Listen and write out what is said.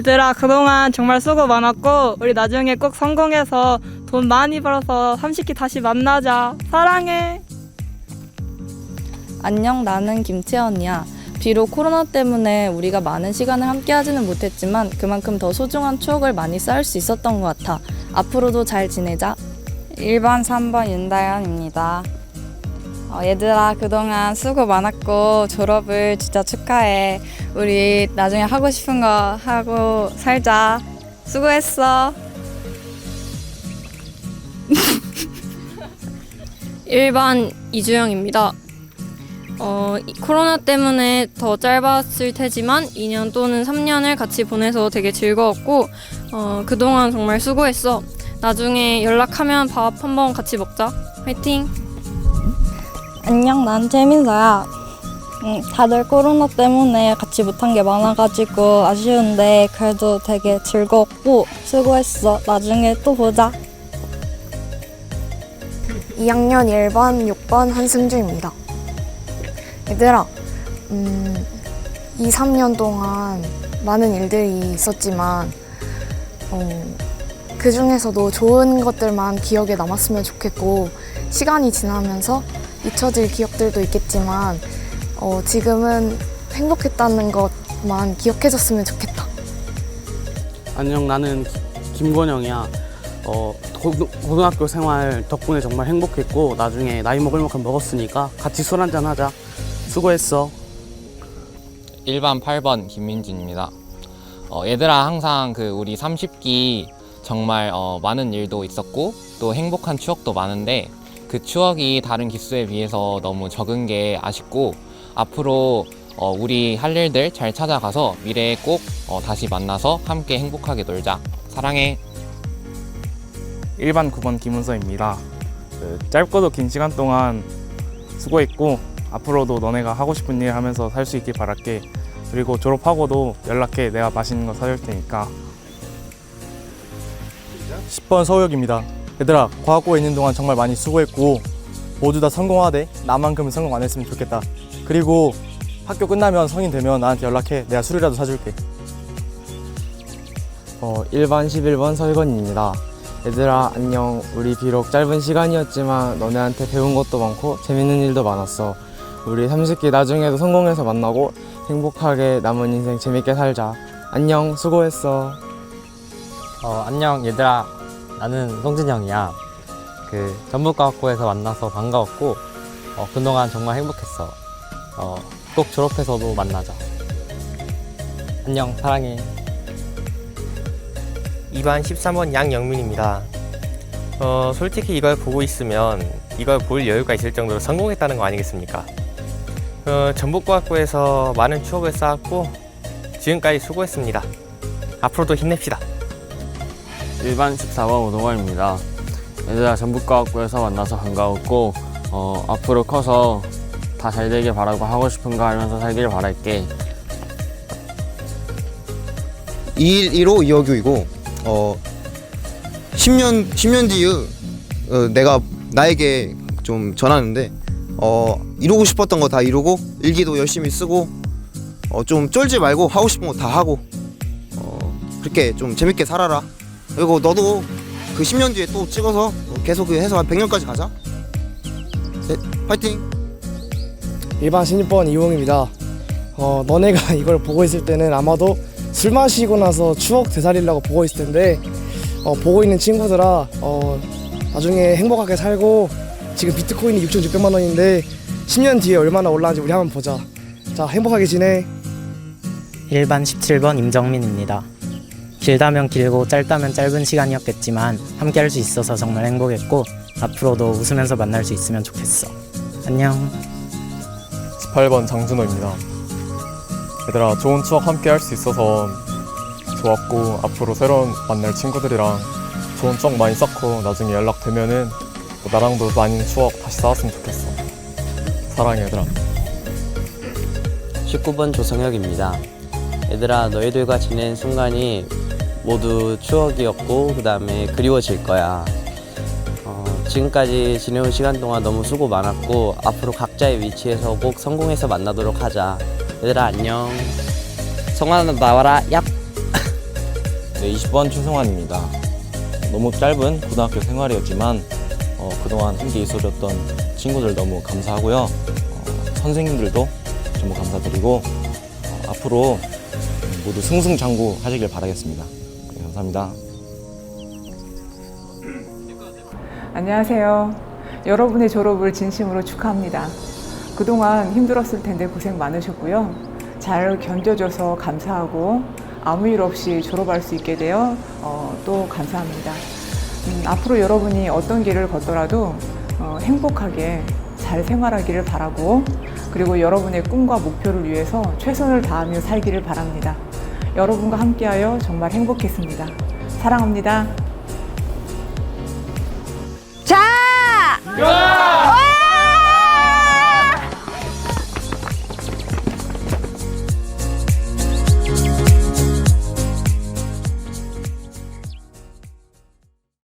얘들아 그동안 정말 수고 많았고 우리 나중에 꼭 성공해서 돈 많이 벌어서 삼식기 다시 만나자 사랑해 안녕, 나는 김채연이야. 비록 코로나 때문에 우리가 많은 시간을 함께 하지는 못했지만 그만큼 더 소중한 추억을 많이 쌓을 수 있었던 것 같아. 앞으로도 잘 지내자. 1번, 3번 윤다현입니다. 어, 얘들아, 그동안 수고 많았고 졸업을 진짜 축하해. 우리 나중에 하고 싶은 거 하고 살자. 수고했어. 1반 이주영입니다. 어, 이 코로나 때문에 더 짧았을 테지만 2년 또는 3년을 같이 보내서 되게 즐거웠고 어, 그동안 정말 수고했어. 나중에 연락하면 밥 한번 같이 먹자. 화이팅! 안녕, 난 최민서야. 음, 다들 코로나 때문에 같이 못한 게 많아가지고 아쉬운데 그래도 되게 즐거웠고 수고했어. 나중에 또 보자. 2학년 1번, 6번 한승주입니다. 얘들아, 음, 2, 3년 동안 많은 일들이 있었지만, 어, 그 중에서도 좋은 것들만 기억에 남았으면 좋겠고, 시간이 지나면서 잊혀질 기억들도 있겠지만, 어, 지금은 행복했다는 것만 기억해줬으면 좋겠다. 안녕 나는 기- 김권영이야 어, 고, 고등학교 생활 덕분에 정말 행복했고 나중에 나이 먹을 만큼 먹었으니까 같이 술 한잔 하자 수고했어 1반 8번 김민준입니다. 어, 얘들아 항상 그 우리 30기 정말 어, 많은 일도 있었고 또 행복한 추억도 많은데 그 추억이 다른 기수에 비해서 너무 적은 게 아쉽고 앞으로 어, 우리 할 일들 잘 찾아가서 미래에 꼭 어, 다시 만나서 함께 행복하게 놀자. 사랑해. 1반 9번 김은서입니다. 그 짧고도 긴 시간 동안 수고했고 앞으로도 너네가 하고 싶은 일 하면서 살 수 있길 바랄게. 그리고 졸업하고도 연락해. 내가 맛있는 거 사줄 테니까. 10번 서우혁입니다. 얘들아, 과학고에 있는 동안 정말 많이 수고했고 모두 다 성공하되 나만큼은 성공 안 했으면 좋겠다. 그리고 학교 끝나면 성인 되면 나한테 연락해. 내가 술이라도 사줄게. 어, 1반 11번 설건입니다. 얘들아, 안녕. 우리 비록 짧은 시간이었지만 너네한테 배운 것도 많고 재밌는 일도 많았어. 우리 30기 나중에도 성공해서 만나고 행복하게 남은 인생 재밌게 살자. 안녕, 수고했어. 어, 안녕 얘들아 나는 송진이 형이야 그 전북과학고에서 만나서 반가웠고 어, 그동안 정말 행복했어 어, 꼭 졸업해서도 만나자 안녕 사랑해 2반 13번 양영민입니다. 어, 솔직히 이걸 보고 있으면 이걸 볼 여유가 있을 정도로 성공했다는 거 아니겠습니까? 어, 전북과학고에서 많은 추억을 쌓았고 지금까지 수고했습니다. 앞으로도 힘냅시다. 1반 14번 오동환입니다. 얘들아 전북과학부에서 만나서 반가웠고 어, 앞으로 커서 다 잘 되길 바라고 하고 싶은 거 하면서 살길 바랄게. 215 이어교이고 어 10년 10년 뒤에 어, 내가 나에게 좀 전하는데 어 이루고 싶었던 거 다 이루고 일기도 열심히 쓰고 어 좀 쫄지 말고 하고 싶은 거 다 하고 어 그렇게 좀 재밌게 살아라 그리고 너도 그 10년 뒤에 또 찍어서 계속 그 해서 한 100년까지 가자 네, 파이팅 1반 16번 이용입니다. 어, 너네가 이걸 보고 있을 때는 아마도 술 마시고 나서 추억 되살리려고 보고 있을 텐데 어, 보고 있는 친구들아 어, 나중에 행복하게 살고 지금 비트코인이 6,600만 원인데 10년 뒤에 얼마나 올라가는지 우리 한번 보자. 자 행복하게 지내. 1반 17번 임정민입니다 길다면 길고 짧다면 짧은 시간이었겠지만 함께 할 수 있어서 정말 행복했고 앞으로도 웃으면서 만날 수 있으면 좋겠어 안녕 18번 장준호입니다. 얘들아, 좋은 추억 함께 할 수 있어서 좋았고 앞으로 새로운 만날 친구들이랑 좋은 추억 많이 쌓고 나중에 연락되면은 또 나랑도 많은 추억 다시 쌓았으면 좋겠어. 사랑해 얘들아. 19번 조성혁입니다. 얘들아, 너희들과 지낸 순간이 모두 추억이었고, 그 다음에 그리워질 거야. 어, 지금까지 지내온 시간 동안 너무 수고 많았고, 앞으로 각자의 위치에서 꼭 성공해서 만나도록 하자. 얘들아, 안녕. 성환아, 나와라, 얍! 네, 20번 최성환입니다. 너무 짧은 고등학교 생활이었지만 어, 그동안 함께 있어줬던 친구들 너무 감사하고요. 어, 선생님들도 전부 감사드리고 어, 앞으로 모두 승승장구 하시길 바라겠습니다. 네, 감사합니다. 안녕하세요. 여러분의 졸업을 진심으로 축하합니다. 그동안 힘들었을 텐데 고생 많으셨고요. 잘 견뎌줘서 감사하고 아무 일 없이 졸업할 수 있게 되어 어, 또 감사합니다. 음, 앞으로 여러분이 어떤 길을 걷더라도 어, 행복하게 잘 생활하기를 바라고 그리고 여러분의 꿈과 목표를 위해서 최선을 다하며 살기를 바랍니다. 여러분과 함께하여 정말 행복했습니다. 사랑합니다. 자!